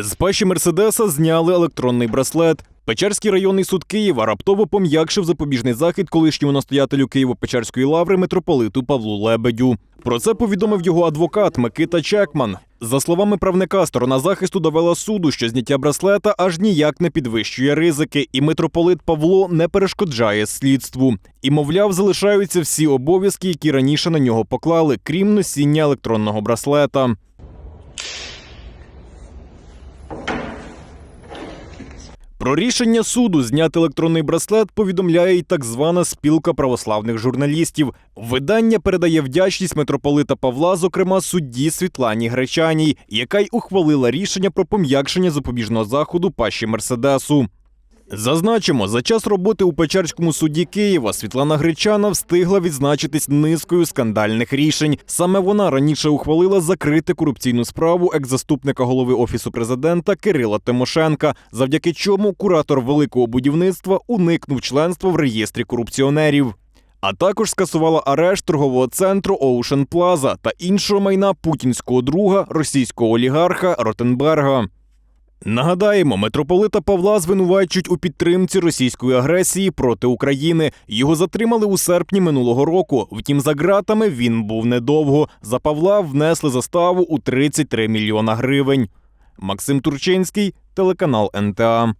З пащі Мерседеса зняли електронний браслет. Печерський районний суд Києва раптово пом'якшив запобіжний захід колишньому настоятелю Києво-Печерської лаври митрополиту Павлу Лебедю. Про це повідомив його адвокат Микита Чекман. За словами правника, сторона захисту довела суду, що зняття браслета аж ніяк не підвищує ризики, і митрополит Павло не перешкоджає слідству. І, мовляв, залишаються всі обов'язки, які раніше на нього поклали, крім носіння електронного браслета. Про рішення суду зняти електронний браслет повідомляє й так звана спілка православних журналістів. Видання передає вдячність митрополита Павла, зокрема судді Світлані Гречаній, яка й ухвалила рішення про пом'якшення запобіжного заходу пащі Мерседесу. Зазначимо, за час роботи у Печерському суді Києва Світлана Гречана встигла відзначитись низкою скандальних рішень. Саме вона раніше ухвалила закрити корупційну справу екс-заступника голови офісу президента Кирила Тимошенка, завдяки чому куратор великого будівництва уникнув членства в реєстрі корупціонерів. А також скасувала арешт торгового центру Ocean Plaza та іншого майна путінського друга російського олігарха Ротенберга. Нагадаємо, митрополита Павла звинувачують у підтримці російської агресії проти України. Його затримали у серпні минулого року. Втім, за ґратами він був недовго. За Павла внесли заставу у 33 мільйона гривень. Максим Турчинський, телеканал НТА.